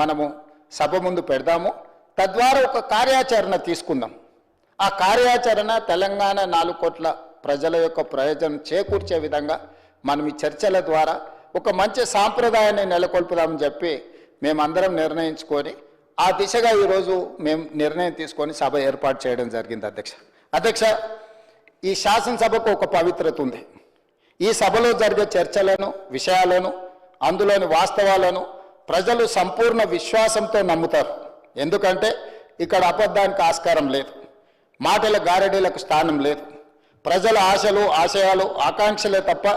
మనము సభ ముందు పెడదాము. తద్వారా ఒక కార్యాచరణ తీసుకుందాం. ఆ కార్యాచరణ తెలంగాణ నాలుగు కోట్ల ప్రజల యొక్క ప్రయోజనం చేకూర్చే విధంగా మనం ఈ చర్చల ద్వారా ఒక మంచి సాంప్రదాయాన్ని నెలకొల్పుదామని చెప్పి మేమందరం నిర్ణయించుకొని ఆ దిశగా ఈరోజు మేము నిర్ణయం తీసుకొని సభ ఏర్పాటు చేయడం జరిగింది అధ్యక్ష. అధ్యక్ష ఈ శాసనసభకు ఒక పవిత్రత ఉంది. ఈ సభలో జరిగే చర్చలను విషయాలను అందులోని వాస్తవాలను ప్రజలు సంపూర్ణ విశ్వాసంతో నమ్ముతారు. ఎందుకంటే ఇక్కడ అబద్ధానికి ఆస్కారం లేదు. మాటల గారడీలకు స్థానం లేదు. ప్రజల ఆశలు ఆశయాలు ఆకాంక్షలే తప్ప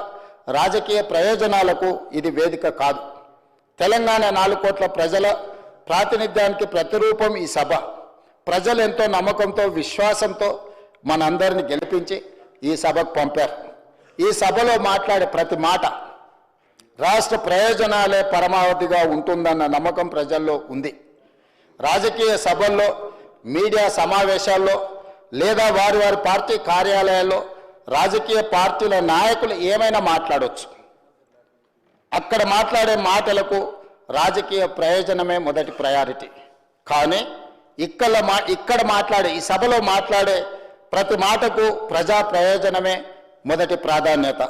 రాజకీయ ప్రయోజనాలకు ఇది వేదిక కాదు. తెలంగాణ నాలుగు కోట్ల ప్రజల ప్రాతినిధ్యానికి ప్రతిరూపం ఈ సభ. ప్రజలు ఎంతో నమ్మకంతో విశ్వాసంతో మనందరిని గెలిపించి ఈ సభకు పంపారు. ఈ సభలో మాట్లాడే ప్రతి మాట రాష్ట్ర ప్రయోజనాలే పరమావధిగా ఉంటుందన్న నమ్మకం ప్రజల్లో ఉంది. రాజకీయ సభల్లో మీడియా సమావేశాల్లో లేదా వారి వారి పార్టీ కార్యాలయాల్లో రాజకీయ పార్టీల నాయకులు ఏమైనా మాట్లాడవచ్చు అక్కడ మాట్లాడే మాటలకు రాజకీయ ప్రయోజనమే మొదటి ప్రయారిటీ. కానీ ఇక్కడ మా ఇక్కడ మాట్లాడే ఈ సభలో మాట్లాడే ప్రతి మాటకు ప్రజా ప్రయోజనమే మొదటి ప్రాధాన్యత.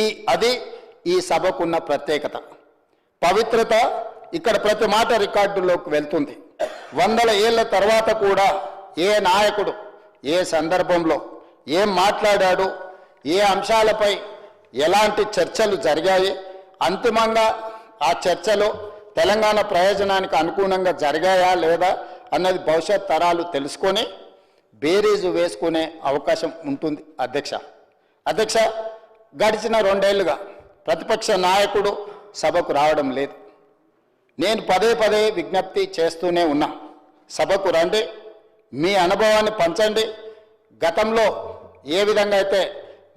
ఈ అది ఈ సభకున్న ప్రత్యేకత. పవిత్రత ఇక్కడ ప్రతి మాట రికార్డులోకి వెళ్తుంది. వందల ఏళ్ళ తర్వాత కూడా ఏ నాయకుడు ఏ సందర్భంలో ఏం మాట్లాడాడు ఏ అంశాలపై ఎలాంటి చర్చలు జరిగాయి అంతిమంగా ఆ చర్చలు తెలంగాణ ప్రయోజనానికి అనుగుణంగా జరిగాయా లేదా అన్నది భవిష్యత్ తరాలు తెలుసుకొని బేరీజు వేసుకునే అవకాశం ఉంటుంది. అధ్యక్ష అధ్యక్ష గడిచిన రెండేళ్ళుగా ప్రతిపక్ష నాయకుడు సభకు రావడం లేదు. నేను పదే పదే విజ్ఞప్తి చేస్తూనే ఉన్నా. సభకు రండి మీ అనుభవాన్ని పంచండి. గతంలో ఏ విధంగా అయితే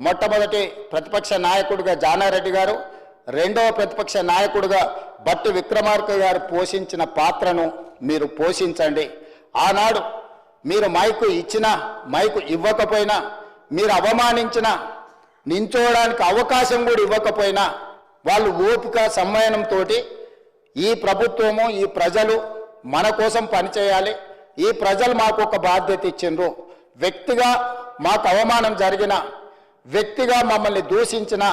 మొట్టమొదటి ప్రతిపక్ష నాయకుడిగా జానారెడ్డి గారు రెండవ ప్రతిపక్ష నాయకుడిగా బట్టి విక్రమార్క గారు పోషించిన పాత్రను మీరు పోషించండి. ఆనాడు మీరు మైకు ఇచ్చినా మైకు ఇవ్వకపోయినా మీరు అవమానించినా నించోవడానికి అవకాశం కూడా ఇవ్వకపోయినా వాళ్ళు ఓపిక సమ్మయనంతో ఈ ప్రభుత్వము ఈ ప్రజలు మన కోసం పనిచేయాలి ఈ ప్రజలు మాకు ఒక బాధ్యత ఇచ్చిండ్రు. వ్యక్తిగా మాకు అవమానం జరిగిన వ్యక్తిగా మమ్మల్ని దూషించిన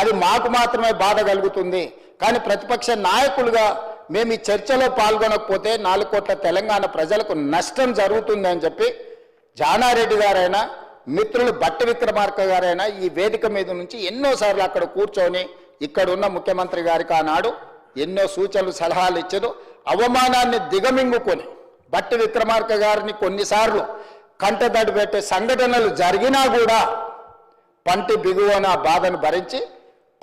అది మాకు మాత్రమే బాధ కలుగుతుంది. కానీ ప్రతిపక్ష నాయకులుగా మేము ఈ చర్చలో పాల్గొనకపోతే నాలుగు కోట్ల తెలంగాణ ప్రజలకు నష్టం జరుగుతుంది అని చెప్పి జానారెడ్డి గారైనా మిత్రులు బట్టి విక్రమార్క గారైనా ఈ వేదిక మీద నుంచి ఎన్నోసార్లు అక్కడ కూర్చొని ఇక్కడ ఉన్న ముఖ్యమంత్రి గారికి ఆనాడు ఎన్నో సూచనలు సలహాలు ఇచ్చారు అవమానాన్ని దిగమింగుకొని బట్టి విక్రమార్క గారిని కొన్నిసార్లు కంటదడి పెట్టే సంఘటనలు జరిగినా కూడా పంటి బిగువన బాధను భరించి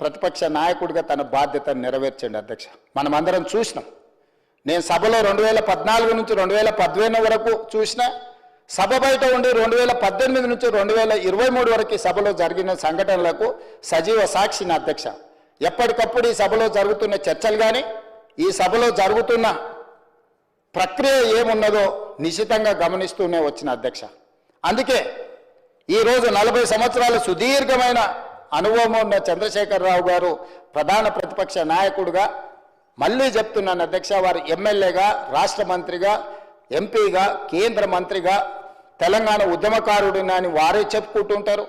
ప్రతిపక్ష నాయకుడిగా తన బాధ్యతను నెరవేర్చండి అధ్యక్ష. మనమందరం చూసినాం. నేను సభలో రెండు వేల పద్నాలుగు నుంచి రెండు వేల పదిహేను వరకు చూసిన సభ బయట ఉండి రెండు వేల పద్దెనిమిది నుంచి రెండు వేల ఇరవై మూడు వరకు సభలో జరిగిన సంఘటనలకు సజీవ సాక్షిని అధ్యక్ష. ఎప్పటికప్పుడు ఈ సభలో జరుగుతున్న చర్చలు కానీ ఈ సభలో జరుగుతున్న ప్రక్రియ ఏమున్నదో నిశితంగా గమనిస్తూనే వచ్చిన అధ్యక్ష. అందుకే ఈరోజు నలభై సంవత్సరాల సుదీర్ఘమైన అనుభవం ఉన్న చంద్రశేఖరరావు గారు ప్రధాన ప్రతిపక్ష నాయకుడుగా మళ్ళీ చెప్తున్నాను అధ్యక్ష వారు ఎమ్మెల్యేగా రాష్ట్ర మంత్రిగా ఎంపీగా కేంద్ర మంత్రిగా తెలంగాణ ఉద్యమకారుడినని అని వారే చెప్పుకుంటుంటారు.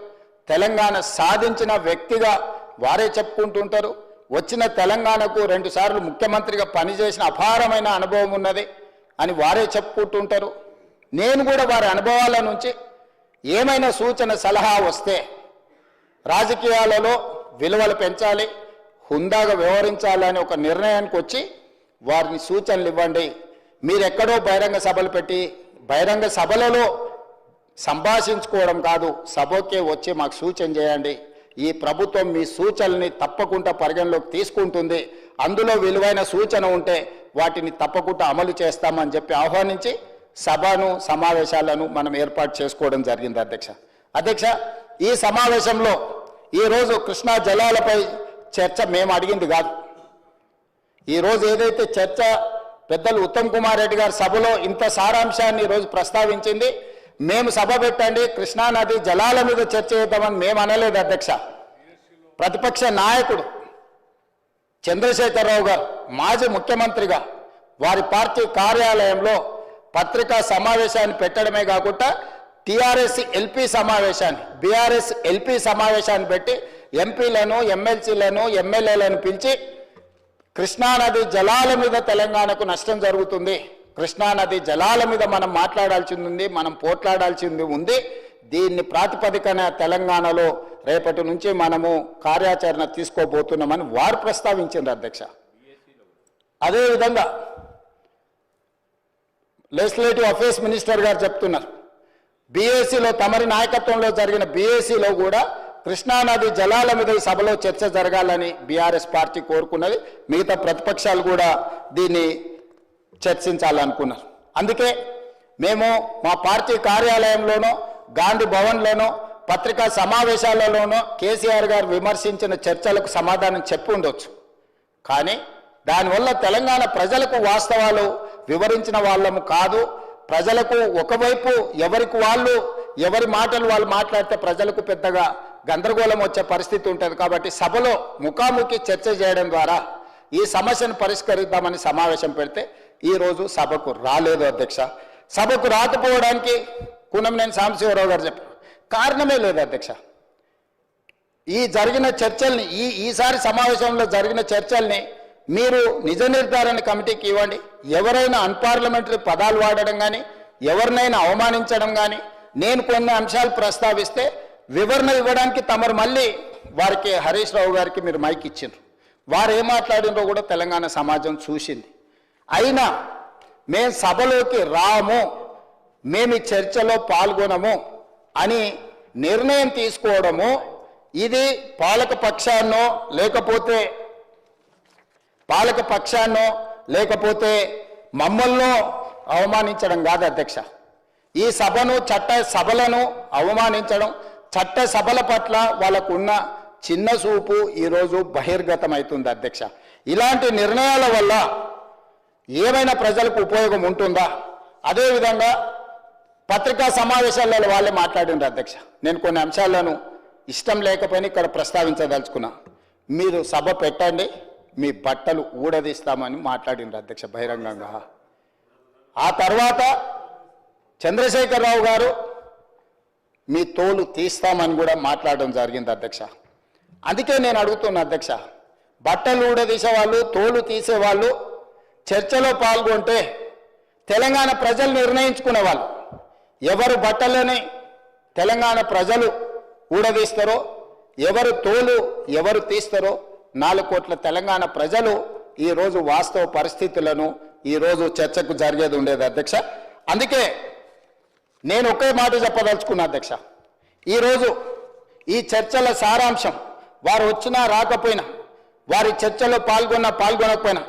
తెలంగాణ సాధించిన వ్యక్తిగా వారే చెప్పుకుంటుంటారు. వచ్చిన తెలంగాణకు రెండుసార్లు ముఖ్యమంత్రిగా పనిచేసిన అపారమైన అనుభవం ఉన్నది అని వారే చెప్పుకుంటుంటారు. నేను కూడా వారి అనుభవాల నుంచి ఏమైనా సూచన సలహా వస్తే రాజకీయాలలో విలువలు పెంచాలి హుందాగా వ్యవహరించాలని ఒక నిర్ణయానికి వచ్చి వారిని సూచనలు ఇవ్వండి. మీరెక్కడో బహిరంగ సభలు పెట్టి బహిరంగ సభలలో సంభాషించుకోవడం కాదు సభకే వచ్చి మాకు సూచన చేయండి. ఈ ప్రభుత్వం మీ సూచనల్ని తప్పకుండా పరిగణలోకి తీసుకుంటుంది. అందులో విలువైన సూచన ఉంటే వాటిని తప్పకుండా అమలు చేస్తామని చెప్పి ఆహ్వానించి సభను సమావేశాలను మనం ఏర్పాటు చేసుకోవడం జరిగింది అధ్యక్ష. అధ్యక్ష ఈ సమావేశంలో ఈరోజు కృష్ణా జలాలపై చర్చ మేము అడిగింది కాదు. ఈరోజు ఏదైతే చర్చ పెద్దలు ఉత్తమ్ కుమార్ రెడ్డి గారి సభలో ఇంత సారాంశాన్ని ఈరోజు ప్రస్తావించింది మేము సభ పెట్టండి కృష్ణానది జలాల మీద చర్చ చేద్దామని మేము అనలేదు అధ్యక్ష. ప్రతిపక్ష నాయకుడు చంద్రశేఖరరావు గారు మాజీ ముఖ్యమంత్రిగా వారి పార్టీ కార్యాలయంలో పత్రికా సమావేశాన్ని పెట్టడమే కాకుండా టీఆర్ఎస్ ఎల్పి సమావేశాన్ని బీఆర్ఎస్ ఎల్పి సమావేశాన్ని పెట్టి ఎంపీలను ఎమ్మెల్సీలను ఎమ్మెల్యేలను పిలిచి కృష్ణానది జలాల మీద తెలంగాణకు నష్టం జరుగుతుంది. కృష్ణానది జలాల మీద మనం మాట్లాడాల్సింది ఉంది మనం పోట్లాడాల్సింది ఉంది. దీన్ని ప్రాతిపదికన తెలంగాణలో రేపటి నుంచి మనము కార్యాచరణ తీసుకోబోతున్నామని వారు ప్రస్తావించారు అధ్యక్ష. అదేవిధంగా లెజిస్లేటివ్ అఫేర్స్ మినిస్టర్ గారు చెప్తున్నారు. బీఏసీలో తమరి నాయకత్వంలో జరిగిన బీఏసీలో కూడా కృష్ణానది జలాల మీద ఈ సభలో చర్చ జరగాలని బీఆర్ఎస్ పార్టీ కోరుకున్నది. మిగతా ప్రతిపక్షాలు కూడా దీన్ని చర్చించాలనుకున్నారు. అందుకే మేము మా పార్టీ కార్యాలయంలోనో గాంధీ భవన్లోనో పత్రికా సమావేశాలలోనో కేసీఆర్ గారు విమర్శించిన చర్చలకు సమాధానం చెప్పి ఉండొచ్చు. కానీ దానివల్ల తెలంగాణ ప్రజలకు వాస్తవాలు వివరించిన వాళ్ళము కాదు. ప్రజలకు ఒకవైపు ఎవరికి వాళ్ళు ఎవరి మాటలు వాళ్ళు మాట్లాడితే ప్రజలకు పెద్దగా గందరగోళం వచ్చే పరిస్థితి ఉంటుంది. కాబట్టి సభలో ముఖాముఖి చర్చ చేయడం ద్వారా ఈ సమస్యను పరిష్కరిద్దామని సమావేశం పెడితే ఈరోజు సభకు రాలేదు అధ్యక్ష. సభకు రాకపోవడానికి కూనంనేని సాంబశివరావు గారు చెప్పారు. కారణమే లేదు అధ్యక్ష. ఈ జరిగిన చర్చల్ని ఈ ఈసారి సమావేశంలో జరిగిన చర్చల్ని మీరు నిజ నిర్ధారణ కమిటీకి ఇవ్వండి. ఎవరైనా అన్పార్లమెంటరీ పదాలు వాడడం కానీ ఎవరినైనా అవమానించడం కానీ నేను కొన్ని అంశాలు ప్రస్తావిస్తే వివరణ ఇవ్వడానికి తమరు మళ్ళీ వారికి హరీష్ రావు గారికి మీరు మైక్ ఇచ్చిండ్రు. వారు ఏం మాట్లాడినో కూడా తెలంగాణ సమాజం చూసింది. అయినా మేము సభలోకి రాము మేము చర్చలో పాల్గొనము అని నిర్ణయం తీసుకోవడము ఇది పాలక పక్షాన్నో లేకపోతే పాలక పక్షాన్నో లేకపోతే మమ్మల్నో అవమానించడం కాదు అధ్యక్ష. ఈ సభను చట్ట సభలను అవమానించడం చట్ట సభల పట్ల వాళ్ళకున్న చిన్న చూపు ఈరోజు బహిర్గతమవుతుంది అధ్యక్ష. ఇలాంటి నిర్ణయాల వల్ల ఏమైనా ప్రజలకు ఉపయోగం ఉంటుందా? అదేవిధంగా పత్రికా సమావేశాలలో వాళ్ళే మాట్లాడిండ్రు అధ్యక్ష. నేను కొన్ని అంశాలను ఇష్టం లేకపోయినా ఇక్కడ ప్రస్తావించదలుచుకున్నా. మీరు సభ పెట్టండి మీ బట్టలు ఊడదీస్తామని మాట్లాడిండ్రు అధ్యక్ష బహిరంగంగా. ఆ తర్వాత చంద్రశేఖరరావు గారు మీ తోలు తీస్తామని కూడా మాట్లాడడం జరిగింది అధ్యక్ష. అందుకే నేను అడుగుతున్నా అధ్యక్ష బట్టలు ఊడదీసేవాళ్ళు తోలు తీసేవాళ్ళు చర్చలో పాల్గొంటే తెలంగాణ ప్రజలు నిర్ణయించుకునేవాళ్ళు ఎవరు బట్టలని తెలంగాణ ప్రజలు ఊడదీస్తారో ఎవరు తోలు ఎవరు తీస్తారో నాలుగు కోట్ల తెలంగాణ ప్రజలు ఈరోజు వాస్తవ పరిస్థితులను ఈరోజు చర్చకు జరిగేది ఉండేది అధ్యక్ష. అందుకే నేను ఒకే మాట చెప్పదలుచుకున్నా అధ్యక్ష. ఈరోజు ఈ చర్చల సారాంశం వారు వచ్చినా రాకపోయినా వారి చర్చలో పాల్గొన్నా పాల్గొనకపోయినా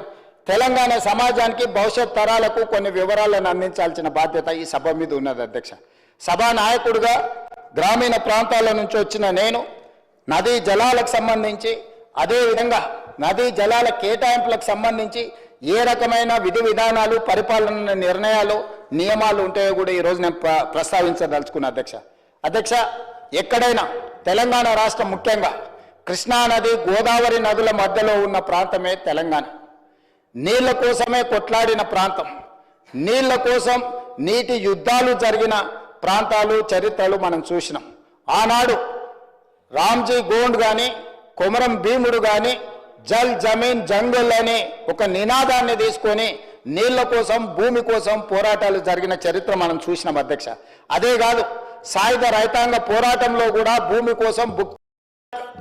తెలంగాణ సమాజానికి భవిష్యత్ తరాలకు కొన్ని వివరాలను అందించాల్సిన బాధ్యత ఈ సభ మీద ఉన్నది అధ్యక్ష. సభా నాయకుడిగా గ్రామీణ ప్రాంతాల నుంచి వచ్చిన నేను నదీ జలాలకు సంబంధించి అదేవిధంగా నదీ జలాల కేటాయింపులకు సంబంధించి ఏ రకమైన విధి విధానాలు పరిపాలన నిర్ణయాలు నియమాలు ఉంటాయో కూడా ఈరోజు నేను ప్ర- ప్రస్తావించదలుచుకున్నా అధ్యక్ష. అధ్యక్ష ఎక్కడైనా తెలంగాణ రాష్ట్రం ముఖ్యంగా కృష్ణా నది గోదావరి నదుల మధ్యలో ఉన్న ప్రాంతమే తెలంగాణ. నీళ్ళ కోసమే కొట్లాడిన ప్రాంతం. నీళ్ళ కోసం నీటి యుద్ధాలు జరిగిన ప్రాంతాలు చరిత్రలు మనం చూసినాం. ఆనాడు రామ్జీ గోండ్ కానీ కొమరం భీముడు కానీ జల్ జమీన్ జంగల్ అని ఒక నినాదాన్ని తీసుకొని నీళ్ళ కోసం భూమి కోసం పోరాటాలు జరిగిన చరిత్ర మనం చూసినాం అధ్యక్ష. అదే కాదు సాయుధ రైతాంగ పోరాటంలో కూడా భూమి కోసం book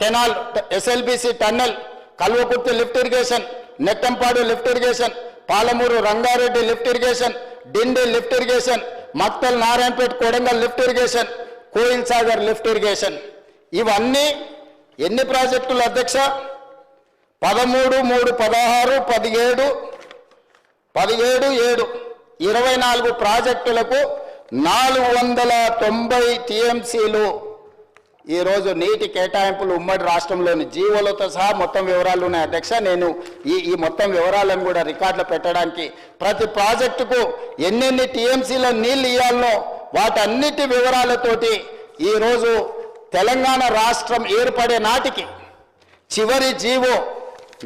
canal SLBC tunnel Kalwakurthy lift irrigation Nettempadu lift irrigation Palamuru Rangareddy lift irrigation Dindi lift irrigation Makthal Narayanpet Kodangal lift irrigation Koil Sagar lift irrigation. ఇవన్నీ ఎన్ని ప్రాజెక్టులు అధ్యక్ష? పదమూడు మూడు పదహారు పదిహేడు పదిహేడు ఏడు. ఇరవై నాలుగు ప్రాజెక్టులకు నాలుగు వందల తొంభై టీఎంసీలు ఈరోజు నీటి కేటాయింపులు ఉమ్మడి రాష్ట్రంలోని జీవోలతో సహా మొత్తం వివరాలు ఉన్నాయి. అధ్యక్ష నేను ఈ ఈ మొత్తం వివరాలను కూడా రికార్డులో పెట్టడానికి ప్రతి ప్రాజెక్టుకు ఎన్నెన్ని టీఎంసీల నీళ్ళు ఇవ్వాలనో వాటన్నిటి వివరాలతోటి ఈరోజు తెలంగాణ రాష్ట్రం ఏర్పడే నాటికి చివరి GO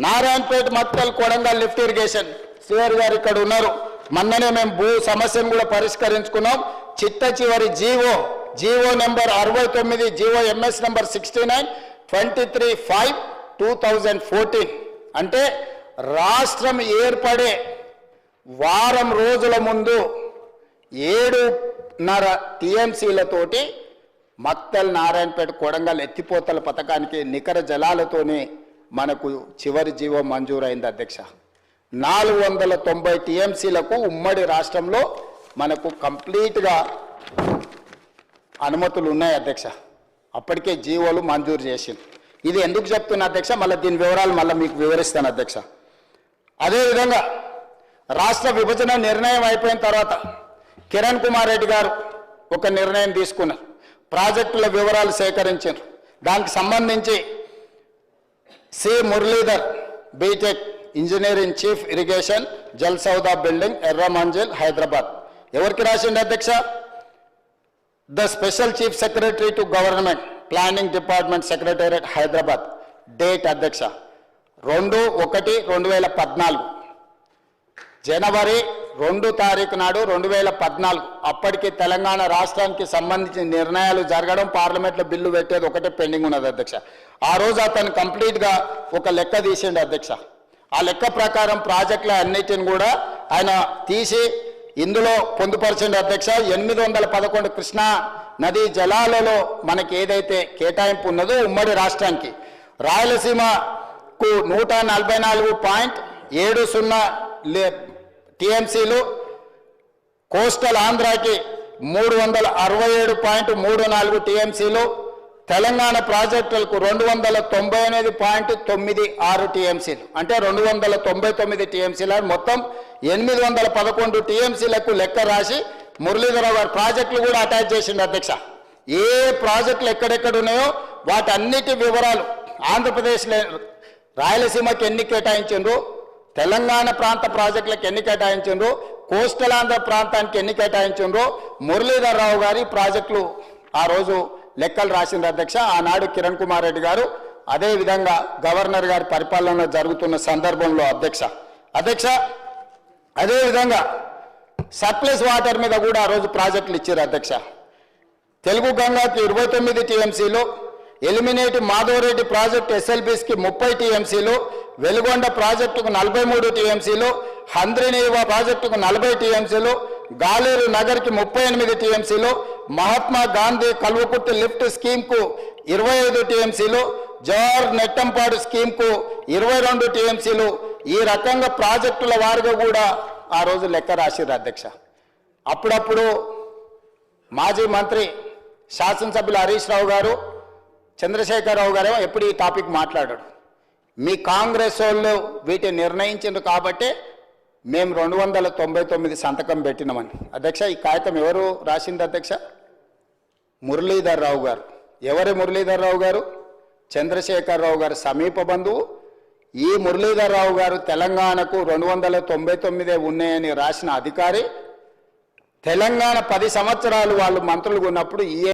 Narayanpet Makthal Kodangal lift irrigation Srihari గారు ఇక్కడ ఉన్నారు. మొన్ననే మేము భూ సమస్యను కూడా పరిష్కరించుకున్నాం. చిట్ట చివరి జీవో జీవో నెంబర్ అరవై తొమ్మిది GO MS number sixty nine twenty three five two thousand fourteen. అంటే రాష్ట్రం ఏర్పడే వారం రోజుల ముందు ఏడున్నర టీఎంసీలతోటి మక్తల్ నారాయణపేట కొడంగల్ ఎత్తిపోతల పథకానికి నికర జలాలతోనే మనకు చివరి జీవం మంజూరైంది అధ్యక్ష. నాలుగు వందల తొంభై టీఎంసీలకు ఉమ్మడి రాష్ట్రంలో మనకు కంప్లీట్గా అనుమతులు ఉన్నాయి అధ్యక్ష. అప్పటికే జీవోలు మంజూరు చేసింది ఇది ఎందుకు చెప్తున్నా అధ్యక్ష? మళ్ళీ దీని వివరాలు మళ్ళీ మీకు వివరిస్తాను అధ్యక్ష. అదేవిధంగా రాష్ట్ర విభజన నిర్ణయం అయిపోయిన తర్వాత కిరణ్ కుమార్ రెడ్డి గారు ఒక నిర్ణయం తీసుకున్నారు. ప్రాజెక్టుల వివరాలు సేకరించారు దానికి సంబంధించి C Muralidhar BTech engineering chief irrigation Jal Soudha building Erra Manzil Hyderabad. ఎవరికి రాసిండు అధ్యక్ష? The special chief secretary to government planning department secretary Hyderabad date అధ్యక్ష రెండు ఒకటి రెండు వేల పద్నాలుగు. జనవరి రెండు తారీఖు నాడు రెండు వేల పద్నాలుగు. అప్పటికి తెలంగాణ రాష్ట్రానికి సంబంధించిన నిర్ణయాలు జరగడం పార్లమెంట్లో బిల్లు పెట్టేది ఒకటే పెండింగ్ ఉన్నది అధ్యక్ష. ఆ రోజు అతను కంప్లీట్గా ఒక లెక్క తీసిండు అధ్యక్ష. ఆ లెక్క ప్రకారం ప్రాజెక్టుల అన్నిటిని కూడా ఆయన తీసి ఇందులో పొందుపరచండి అధ్యక్ష. ఎనిమిది వందల పదకొండు కృష్ణా నదీ జలాలలో మనకి ఏదైతే కేటాయింపు ఉన్నదో ఉమ్మడి రాష్ట్రానికి. రాయలసీమకు నూట నలభై నాలుగు పాయింట్ ఏడు సున్నా లే టీఎంసీలు కోస్టల్ ఆంధ్రాకి మూడు వందల అరవై ఏడు పాయింట్ మూడు నాలుగు టీఎంసీలు తెలంగాణ ప్రాజెక్టులకు రెండు వందల తొంభై ఎనిమిది పాయింట్ తొమ్మిది ఆరు టీఎంసీలు. అంటే రెండు వందల తొంభై తొమ్మిది టీఎంసీల మొత్తం ఎనిమిది వందల పదకొండు టీఎంసీలకు లెక్క రాసి మురళీధరరావు గారు ప్రాజెక్టులు కూడా అటాచ్ చేసిండు అధ్యక్ష. ఏ ప్రాజెక్టులు ఎక్కడెక్కడ ఉన్నాయో వాటన్నిటి వివరాలు ఆంధ్రప్రదేశ్లో రాయలసీమకి ఎన్ని కేటాయించిండ్రు తెలంగాణ ప్రాంత ప్రాజెక్టులకు ఎన్ని కేటాయించిండ్రు కోస్టల్ ఆంధ్ర ప్రాంతానికి ఎన్ని కేటాయించిండ్రు మురళీధరరావు గారి ప్రాజెక్టులు ఆ రోజు లెక్కలు రాసింది అధ్యక్ష. ఆనాడు కిరణ్ కుమార్ రెడ్డి గారు అదే విధంగా గవర్నర్ గారి పరిపాలన జరుగుతున్న సందర్భంలో అధ్యక్ష. అధ్యక్ష అదేవిధంగా సర్ప్లస్ వాటర్ మీద కూడా ఆ రోజు ప్రాజెక్టులు ఇచ్చారు అధ్యక్ష. తెలుగు గంగా ఇరవై తొమ్మిది టీఎంసీలో ఎలిమినేట్ మాధవరెడ్డి ప్రాజెక్టు ఎస్ఎల్బీస్కి ముప్పై టీఎంసీలు వెలుగొండ ప్రాజెక్టుకు నలభై మూడు టీఎంసీలు హంద్రినీవా ప్రాజెక్టుకు నలభై టీఎంసీలు గాలేరు నగర్కి ముప్పై ఎనిమిది టీఎంసీలు మహాత్మా గాంధీ కల్వకుర్తి లిఫ్ట్ స్కీమ్కు ఇరవై ఐదు టీఎంసీలు జవహర్ నెట్టంపాడు స్కీమ్కు ఇరవై రెండు టీఎంసీలు. ఈ రకంగా ప్రాజెక్టుల వారిగా కూడా ఆ రోజు లెక్క రాసిర్రు అధ్యక్ష. అప్పుడప్పుడు మాజీ మంత్రి శాసనసభ్యులు హరీష్ రావు గారు చంద్రశేఖరరావు గారేమో ఎప్పుడు ఈ టాపిక్ మాట్లాడాడు మీ కాంగ్రెస్ వాళ్ళు వీటిని నిర్ణయించిండ్రు కాబట్టే మేము రెండు వందల తొంభై తొమ్మిది సంతకం పెట్టినామని అధ్యక్ష ఈ కాగితం ఎవరు రాసింది అధ్యక్ష? మురళీధర్ రావు గారు. ఎవరు మురళీధర్ రావు గారు? చంద్రశేఖరరావు గారు సమీప బంధువు. ఈ మురళీధర్ రావు గారు తెలంగాణకు రెండు వందల తొంభై తొమ్మిదే ఉన్నాయని రాసిన అధికారి. తెలంగాణ పది సంవత్సరాలు వాళ్ళు మంత్రులుగా ఉన్నప్పుడు ఈ